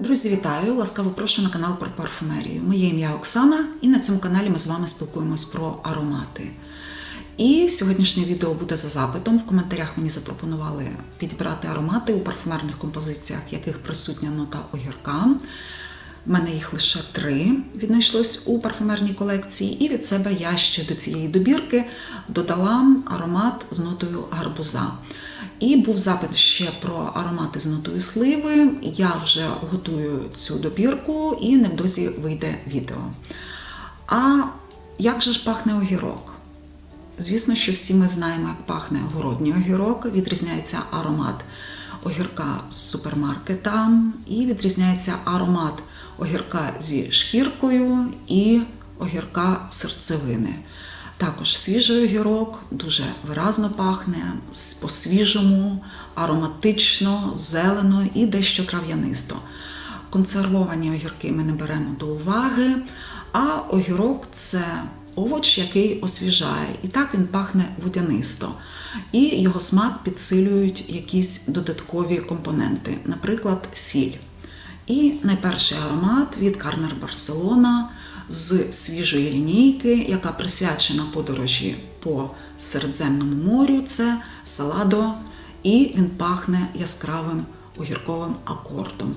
Друзі, вітаю! Ласкаво прошу на канал про парфумерію. Моє ім'я Оксана, і на цьому каналі ми з вами спілкуємось про аромати. І сьогоднішнє відео буде за запитом. В коментарях мені запропонували підібрати аромати у парфумерних композиціях, в яких присутня нота огірка. У мене їх лише три віднайшлось у парфумерній колекції, і від себе я ще до цієї добірки додала аромат з нотою гарбуза. І був запит ще про аромати з нотою сливи. Я вже готую цю добірку і невдовзі вийде відео. А як же ж пахне огірок? Звісно, що всі ми знаємо, як пахне городній огірок. Відрізняється аромат огірка з супермаркета, і відрізняється аромат огірка зі шкіркою і огірка серцевини. Також свіжий огірок дуже виразно пахне, по-свіжому, ароматично, зелено і дещо трав'янисто. Консервовані огірки ми не беремо до уваги, а огірок це овоч, який освіжає. І так він пахне водянисто. І його смак підсилюють якісь додаткові компоненти, наприклад, сіль. І найперший аромат від Карнер Барселона з свіжої лінійки, яка присвячена подорожі по Середземному морю. Це саладо, і він пахне яскравим огірковим акордом.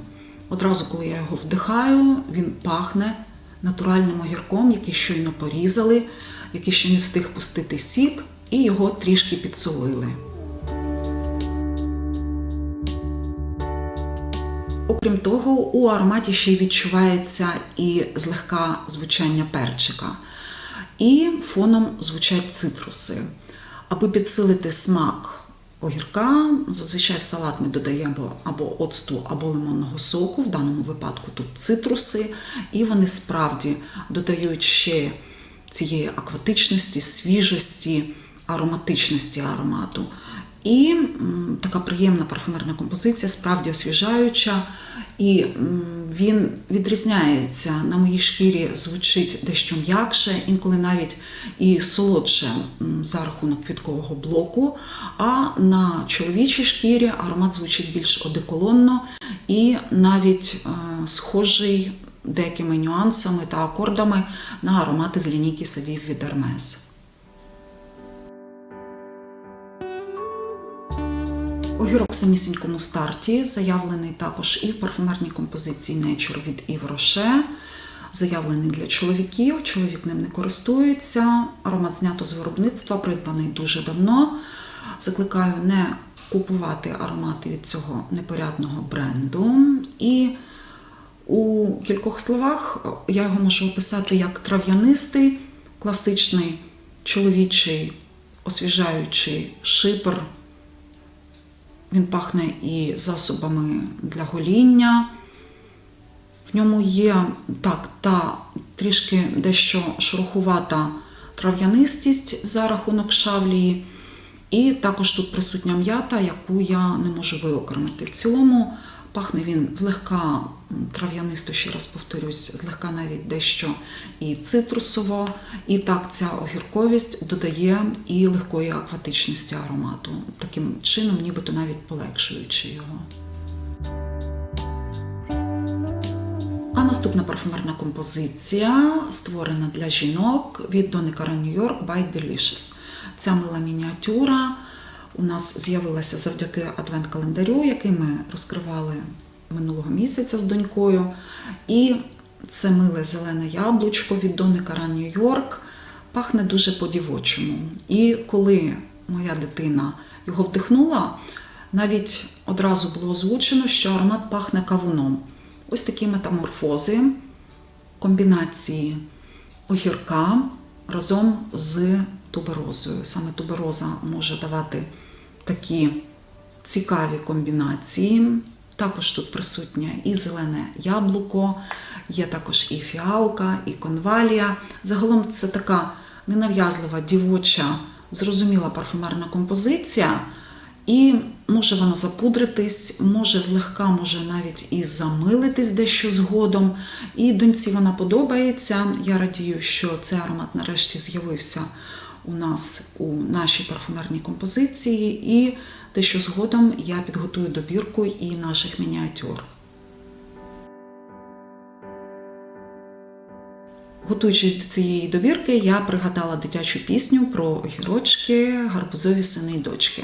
Одразу, коли я його вдихаю, він пахне натуральним огірком, який щойно порізали, який ще не встиг пустити сік, і його трішки підсолили. Окрім того, у ароматі ще й відчувається і злегка звучання перчика. І фоном звучать цитруси. Аби підсилити смак огірка, зазвичай в салат ми додаємо або оцту, або лимонного соку, в даному випадку тут цитруси, і вони справді додають ще цієї акватичності, свіжості, ароматичності аромату. І така приємна парфумерна композиція, справді освіжаюча, і він відрізняється на моїй шкірі, звучить дещо м'якше, інколи навіть і солодше за рахунок квіткового блоку. А на чоловічій шкірі аромат звучить більш одеколонно і навіть е, схожий деякими нюансами та акордами на аромати з лінійки садів від Hermes. Огірок в самісінькому старті заявлений також і в парфумерній композиції Nature від Yves Rocher. Заявлений для чоловіків, чоловік ним не користується. Аромат знято з виробництва, придбаний дуже давно. Закликаю не купувати аромати від цього непорядного бренду. І у кількох словах я його можу описати як трав'янистий, класичний чоловічий, освіжаючий шипр. Він пахне і засобами для гоління. В ньому є так, та трішки дещо шрухувата трав'янистість за рахунок шавлії. І також тут присутня м'ята, яку я не можу виокремити. В цілому пахне він злегка трав'янисто, ще раз повторюсь, злегка навіть дещо і цитрусово. І так ця огірковість додає і легкої акватичності аромату, таким чином, нібито навіть полегшуючи його. А наступна парфумерна композиція створена для жінок від Доника New York by Delicious. Ця мила мініатюра у нас з'явилася завдяки адвент-календарю, який ми розкривали минулого місяця з донькою. І це миле зелене яблучко від New York пахне дуже по-дівочому. І коли моя дитина його вдихнула, навіть одразу було озвучено, що аромат пахне кавуном. Ось такі метаморфози, комбінації огірка разом з туберозою. Саме тубероза може давати такі цікаві комбінації. Також тут присутнє і зелене яблуко, є також і фіалка, і конвалія. Загалом це така ненав'язлива, дівоча, зрозуміла парфумерна композиція. І може вона запудритись, може злегка, може навіть і замилитись дещо згодом. І доньці вона подобається. Я радію, що цей аромат нарешті з'явився у нас у нашій парфумерній композиції, і те, що згодом я підготую добірку і наших мініатюр. Готуючись до цієї добірки, я пригадала дитячу пісню про гірочки гарбузові сини й дочки.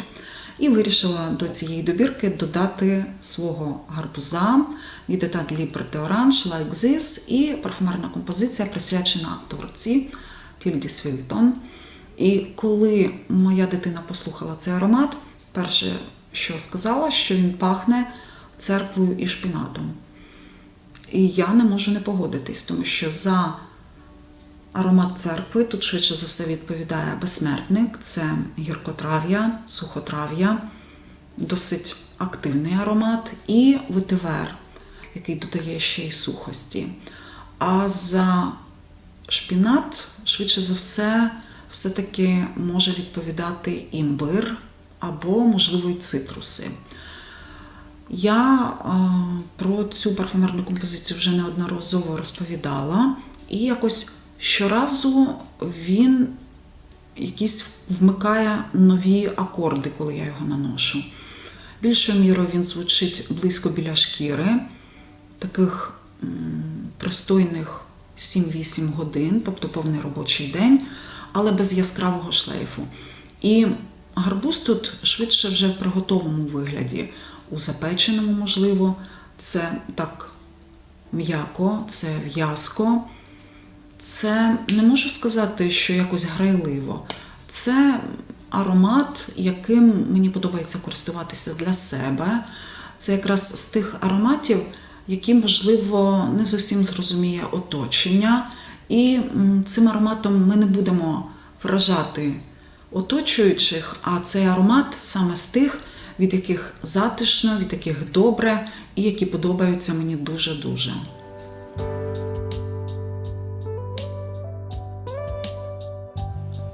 І вирішила до цієї добірки додати свого гарбуза від Етат Ліберте Оранж, Like This і парфумерна композиція, присвячена акторці Тільді Свілтон. І коли моя дитина послухала цей аромат, перше, що сказала, що він пахне церквою і шпінатом. І я не можу не погодитись, тому що за аромат церкви тут швидше за все відповідає безсмертник, це гіркотрав'я, сухотрав'я, досить активний аромат, і ветивер, який додає ще й сухості. А за шпінат, швидше за все, все-таки може відповідати імбир або, можливо, й цитруси. Я е, про цю парфумерну композицію вже неодноразово розповідала, і якось щоразу він якісь вмикає нові акорди, коли я його наношу. Більшою мірою він звучить близько біля шкіри, таких пристойних 7-8 годин, тобто повний робочий день, але без яскравого шлейфу. І гарбуз тут швидше вже в приготовому вигляді, у запеченому, можливо, це так м'яко, це в'язко. Це не можу сказати, що якось грайливо. Це аромат, яким мені подобається користуватися для себе. Це якраз з тих ароматів, які, можливо, не зовсім зрозуміє оточення. І цим ароматом ми не будемо вражати оточуючих, а цей аромат саме з тих, від яких затишно, від яких добре, і які подобаються мені дуже-дуже.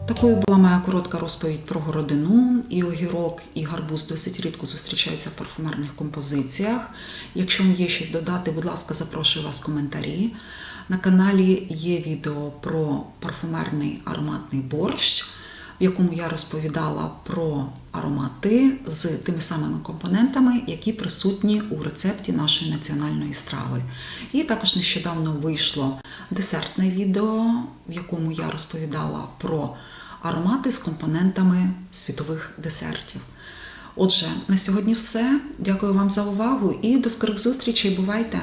Такою була моя коротка розповідь про городину. І огірок, і гарбуз досить рідко зустрічаються в парфумерних композиціях. Якщо вам є щось додати, будь ласка, запрошую вас в коментарі. На каналі є відео про парфумерний ароматний борщ, в якому я розповідала про аромати з тими самими компонентами, які присутні у рецепті нашої національної страви. І також нещодавно вийшло десертне відео, в якому я розповідала про аромати з компонентами світових десертів. Отже, на сьогодні все. Дякую вам за увагу і до скорих зустрічей. Бувайте!